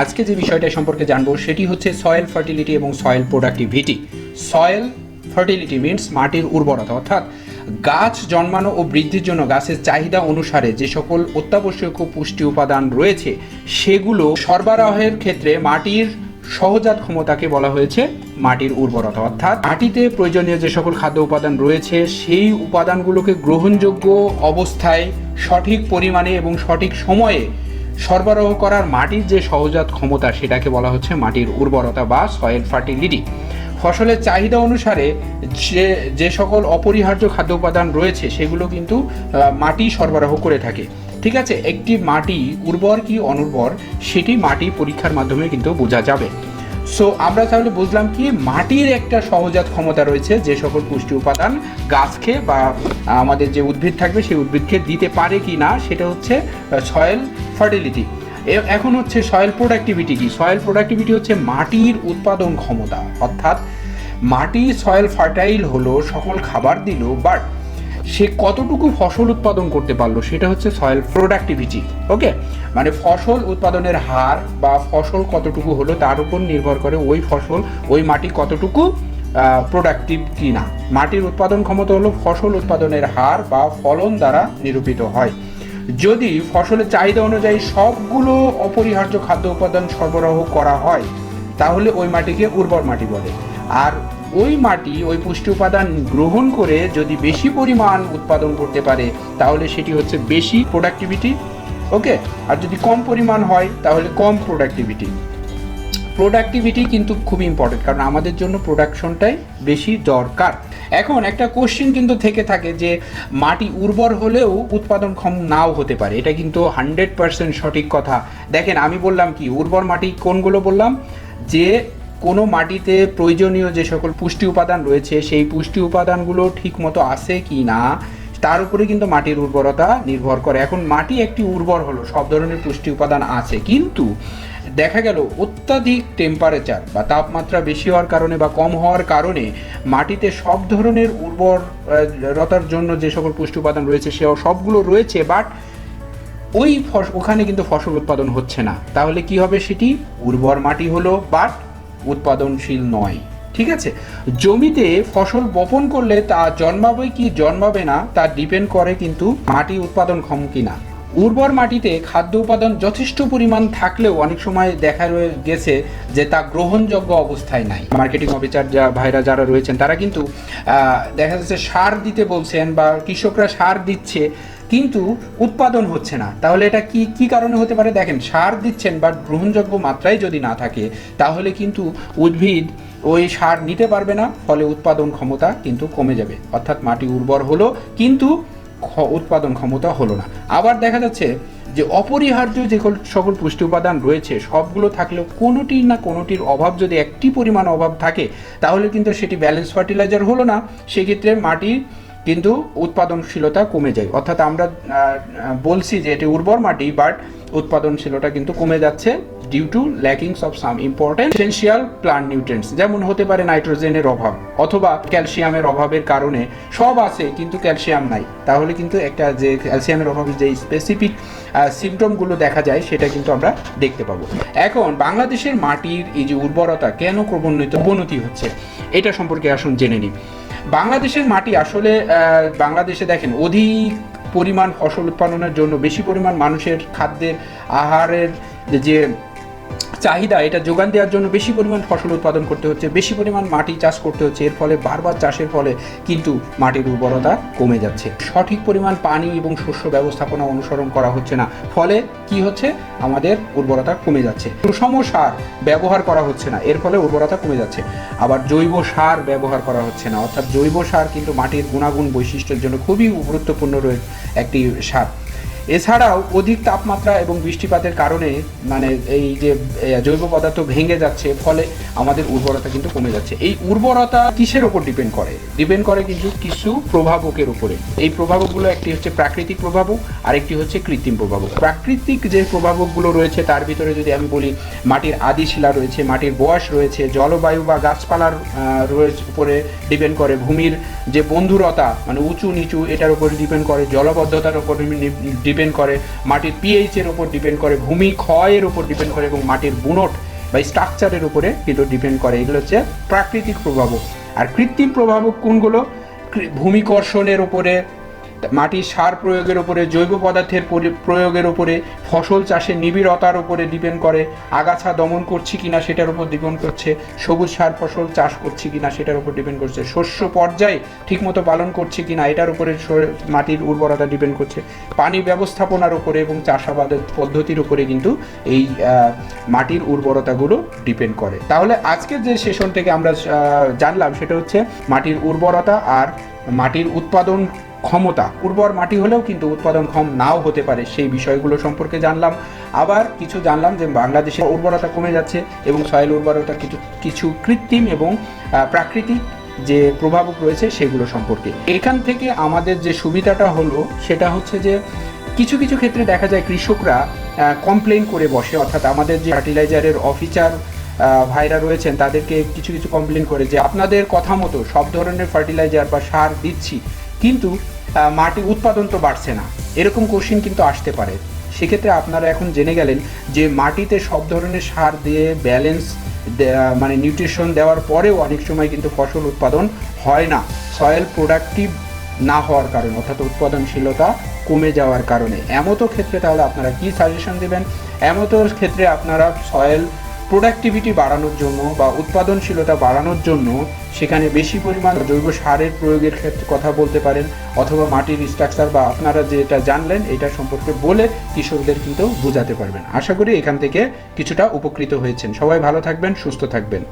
আজকে যে বিষয়টা সম্পর্কে জানব সেটি হচ্ছে সয়েল ফার্টিলিটি এবং soil productivity soil fertility means মাটির উর্বরতা, অর্থাৎ গাছ জন্মানো ও বৃদ্ধির জন্য গাছের চাহিদা অনুসারে যে সকল অত্যাবশ্যক পুষ্টি উপাদান রয়েছে, সেগুলো সরবরাহের ক্ষেত্রে মাটির সহজাত ক্ষমতাকে বলা হয়েছে মাটির উর্বরতা। অর্থাৎ মাটিতে প্রয়োজনীয় যে সকল খাদ্য উপাদান রয়েছে, সেই উপাদানগুলোকে গ্রহণযোগ্য অবস্থায় সঠিক পরিমাণে এবং সঠিক সময়ে সরবরাহ করার মাটির যে সহজাত ক্ষমতা, সেটাকে বলা হচ্ছে মাটির উর্বরতা বা সয়েল ফার্টিলিটি ফসলের চাহিদা অনুসারে যে যে সকল অপরিহার্য খাদ্য উপাদান রয়েছে, সেগুলো কিন্তু মাটি সরবরাহ করে থাকে। ঠিক আছে, একটি মাটি উর্বর কি অনুর্বর, সেটি মাটি পরীক্ষার মাধ্যমে কিন্তু বোঝা যাবে। সো আমরা তাহলে বুঝলাম কি, মাটির একটা সহজাত ক্ষমতা রয়েছে যে সকল পুষ্টি উপাদান গাছকে বা আমাদের যে উদ্ভিদ থাকবে সেই উদ্ভিদকে দিতে পারে কি না, সেটা হচ্ছে সয়েল ফার্টিলিটি এখন হচ্ছে সয়েল প্রোডাক্টিভিটি কি? সয়েল প্রোডাক্টিভিটি হচ্ছে মাটির উৎপাদন ক্ষমতা। অর্থাৎ মাটি সয়েল ফার্টাইল হলো, সকল খাবার দিল বাট সে কতটুকু ফসল উৎপাদন করতে পারল সেটা হচ্ছে সয়েল প্রোডাক্টিভিটি ওকে মানে ফসল উৎপাদনের হার বা ফসল কতটুকু হলো তার উপর নির্ভর করে ওই ফসল, ওই মাটি কতটুকু প্রোডাক্টিভ কি না মাটির উৎপাদন ক্ষমতা হলো ফসল উৎপাদনের হার বা ফলন দ্বারা নিরূপিত হয়। যদি ফসলের চাহিদা অনুযায়ী সবগুলো অপরিহার্য খাদ্য উপাদান সরবরাহ করা হয়, তাহলে ওই মাটিকে উর্বর মাটি বলে। আর ওই মাটি, ওই পুষ্টি উপাদান গ্রহণ করে যদি বেশি পরিমাণ উৎপাদন করতে পারে, তাহলে সেটি হচ্ছে বেশি প্রোডাক্টিভিটি ওকে আর যদি কম পরিমাণ হয়, তাহলে কম প্রোডাক্টিভিটি প্রোডাক্টিভিটি কিন্তু খুব ইম্পর্টেন্ট কারণ আমাদের জন্য প্রোডাকশনটাই বেশি দরকার। এখন একটা কোশ্চেন কিন্তু থেকে থাকে যে, মাটি উর্বর হলেও উৎপাদনক্ষম নাও হতে পারে। এটা কিন্তু হান্ড্রেড পার্সেন্ট সঠিক কথা। দেখেন, আমি বললাম কি, উর্বর মাটি কোনগুলো বললাম? যে কোনো মাটিতে প্রয়োজনীয় যে সকল পুষ্টি উপাদান রয়েছে, সেই পুষ্টি উপাদানগুলো ঠিক মতো আসে কি না, তার উপরে কিন্তু মাটির উর্বরতা নির্ভর করে। এখন মাটি একটি উর্বর হলো, সব ধরনের পুষ্টি উপাদান আছে। কিন্তু দেখা গেল, অত্যাধিক টেম্পারেচার বা তাপমাত্রা বেশি হওয়ার কারণে বা কম হওয়ার কারণে মাটিতে সব ধরনের উর্বরতার জন্য যে সকল পুষ্টি উপাদান রয়েছে, সে সবগুলো রয়েছে বাট ওই ফস, ওখানে কিন্তু ফসল উৎপাদন হচ্ছে না। তাহলে কি হবে সেটি? উর্বর মাটি হলো বাট উৎপাদনশীল নয়। ঠিক আছে? জমিতে ফসল বপন করলে তা জন্মাবে কি জন্মাবে না, তা ডিপেন্ড করে কিন্তু মাটি উৎপাদনক্ষম কিনা। উর্বর মাটিতে খাদ্য উপাদান যথেষ্ট পরিমাণ থাকলেও অনেক সময় দেখা রয়ে গেছে যে তা গ্রহণযোগ্য অবস্থায় নাই। মার্কেটিং অফিসার যা, ভাইরা যারা রয়েছেন, তারা কিন্তু দেখা যাচ্ছে সার দিতে বলছেন বা কৃষকরা সার দিচ্ছে। কিন্তু উৎপাদন হচ্ছে না। তাহলে এটা কি কি কারণে হতে পারে? দেখেন, সার দিচ্ছেন বা গ্রহণযোগ্য মাত্রায় যদি না থাকে, তাহলে কিন্তু উদ্ভিদ ওই সার নিতে পারবে না, ফলে উৎপাদন ক্ষমতা কিন্তু কমে যাবে। অর্থাৎ মাটি উর্বর হলো, কিন্তু উৎপাদন ক্ষমতা হলো না। আবার দেখা যাচ্ছে যে অপরিহার্য যে সকল পুষ্টি উপাদান রয়েছে, সবগুলো থাকলেও কোনোটির না কোনোটির অভাব যদি একটি পরিমাণ অভাব থাকে, তাহলে কিন্তু সেটি ব্যালেন্স ফার্টিলাইজার হলো না। সেক্ষেত্রে মাটির কিন্তু উৎপাদনশীলতা কমে যায়। অর্থাৎ আমরা বলছি যে এটি উর্বর মাটি বাট উৎপাদনশীলতা কিন্তু কমে যাচ্ছে due to lackings of some important essential plant nutrients যেমন হতে পারে নাইট্রোজেনের অভাব অথবা ক্যালসিয়ামের অভাবের কারণে। সব আছে, কিন্তু ক্যালসিয়াম নাই। তাহলে কিন্তু একটা যে ক্যালসিয়ামের অভাবে, যে স্পেসিফিক সিমটমগুলো দেখা যায়, সেটা কিন্তু আমরা দেখতে পাবো। এখন, বাংলাদেশের মাটির এই যে উর্বরতা কেন ক্রমোন্নত, অবনতি হচ্ছে, এটা সম্পর্কে আসুন জেনে নিই। বাংলাদেশের মাটি আসলে বাংলাদেশে দেখেন, অধিক পরিমাণ ফসল উৎপাদনের জন্য, বেশি পরিমাণ মানুষের খাদ্যের, আহারের যে চাহিদা, এটা যোগান দেওয়ার জন্য বেশি পরিমাণ ফসল উৎপাদন করতে হচ্ছে, বেশি পরিমাণ মাটি চাষ করতে হচ্ছে, এর ফলে বারবার চাষের ফলে কিন্তু মাটির উর্বরতা কমে যাচ্ছে। সঠিক পরিমাণ পানি এবং শস্য ব্যবস্থাপনা অনুসরণ করা হচ্ছে না, ফলে কি হচ্ছে? আমাদের উর্বরতা কমে যাচ্ছে। সুষম সার ব্যবহার করা হচ্ছে না, এর ফলে উর্বরতা কমে যাচ্ছে। আবার জৈব সার ব্যবহার করা হচ্ছে না, অর্থাৎ জৈব সার কিন্তু মাটির গুণাগুণ বৈশিষ্ট্যের জন্য খুবই গুরুত্বপূর্ণ রয়ে- একটি সার। এছাড়াও অধিক তাপমাত্রা এবং বৃষ্টিপাতের কারণে মানে এই যে জৈব পদার্থ ভেঙে যাচ্ছে, ফলে আমাদের উর্বরতা কিন্তু কমে যাচ্ছে। এই উর্বরতা কিসের ওপর ডিপেন্ড করে? ডিপেন্ড করে কিন্তু কিছু প্রভাবকের উপরে। এই প্রভাবকগুলো একটি হচ্ছে প্রাকৃতিক প্রভাবক আর একটি হচ্ছে কৃত্রিম প্রভাবক। প্রাকৃতিক যে প্রভাবকগুলো রয়েছে, তার ভিতরে যদি আমি বলি, মাটির আদিশিলা রয়েছে, মাটির বয়স রয়েছে, জলবায়ু বা গাছপালার রয়েছে, উপরে ডিপেন্ড করে ভূমির যে বন্ধুরতা মানে উঁচু নিচু এটার উপরে ডিপেন্ড করে, জলবদ্ধতার উপরে ডিপেন্ড করে, মাটির পিএইচের উপর ডিপেন্ড করে, ভূমি ক্ষয়ের উপর ডিপেন্ড করে এবং মাটির বুনট বা স্ট্রাকচারের উপরে কিন্তু ডিপেন্ড করে। এগুলো হচ্ছে প্রাকৃতিক প্রভাবক। আর কৃত্রিম প্রভাবক কোনগুলো? ভূমিকর্ষণের উপরে মাটির সার প্রয়োগের উপরে, জৈব পদার্থের প্রয়োগের উপরে, ফসল চাষে নিবিড়তার উপরে ডিপেন্ড করে, আগাছা দমন করছি কিনা সেটার উপর ডিপেন্ড করছে, সবুজ সার ফসল চাষ করছি কিনা সেটার উপর ডিপেন্ড করছে, শস্য পর্যায়ে ঠিকমতো পালন করছি কিনা এটার উপরে মাটির উর্বরতা ডিপেন্ড করছে। পানি ব্যবস্থাপনার উপরে এবং চাষাবাদের পদ্ধতির উপরে কিন্তু এই মাটির উর্বরতাগুলো ডিপেন্ড করে। তাহলে আজকের যে সেশন থেকে আমরা জানলাম সেটা হচ্ছে মাটির উর্বরতা আর মাটির উৎপাদন ক্ষমতা, উর্বর মাটি হলেও কিন্তু উৎপাদনক্ষম নাও হতে পারে, সেই বিষয়গুলো সম্পর্কে জানলাম। আবার কিছু জানলাম যে বাংলাদেশের উর্বরতা কমে যাচ্ছে এবং সয়েল উর্বরতা কিছু কিছু কৃত্রিম এবং প্রাকৃতিক যে প্রভাবক রয়েছে সেগুলো সম্পর্কে। এখান থেকে আমাদের যে সুবিধাটা হলো, সেটা হচ্ছে যে কিছু কিছু ক্ষেত্রে দেখা যায় কৃষকরা কমপ্লেন করে বসে। অর্থাৎ আমাদের যে ফার্টিলাইজারের অফিসার ভাইরা রয়েছেন, তাদেরকে কিছু কিছু কমপ্লেন করে যে, আপনাদের কথা মতো সব ধরনের ফার্টিলাইজার বা সার দিচ্ছি কিন্তু মাটি উৎপাদন তো বাড়ছে না। এরকম কোশ্চিন কিন্তু আসতে পারে। সেক্ষেত্রে আপনারা এখন জেনে গেলেন যে মাটিতে সব ধরনের সার দিয়ে ব্যালেন্স মানে নিউট্রিশন দেওয়ার পরেও অনেক সময় কিন্তু ফসল উৎপাদন হয় না। সয়েল প্রোডাক্টিভ না হওয়ার কারণে, অর্থাৎ উৎপাদনশীলতা কমে যাওয়ার কারণে। এমতো ক্ষেত্রে তাহলে আপনারা কি সাজেশন দেবেন? এমতো ক্ষেত্রে আপনারা সয়েল প্রোডাক্টিভিটি বাড়ানোর জন্য বা উৎপাদনশীলতা বাড়ানোর জন্য সেখানে বেশি পরিমাণ জৈব সারের প্রয়োগের ক্ষেত্রে কথা বলতে পারেন, অথবা মাটির স্ট্রাকচার বা আপনারা যেটা জানলেন এটা সম্পর্কে বলে কৃষকদের কিন্তু বোঝাতে পারবেন। আশা করি এখান থেকে কিছুটা উপকৃত হয়েছেন। সবাই ভালো থাকবেন, সুস্থ থাকবেন।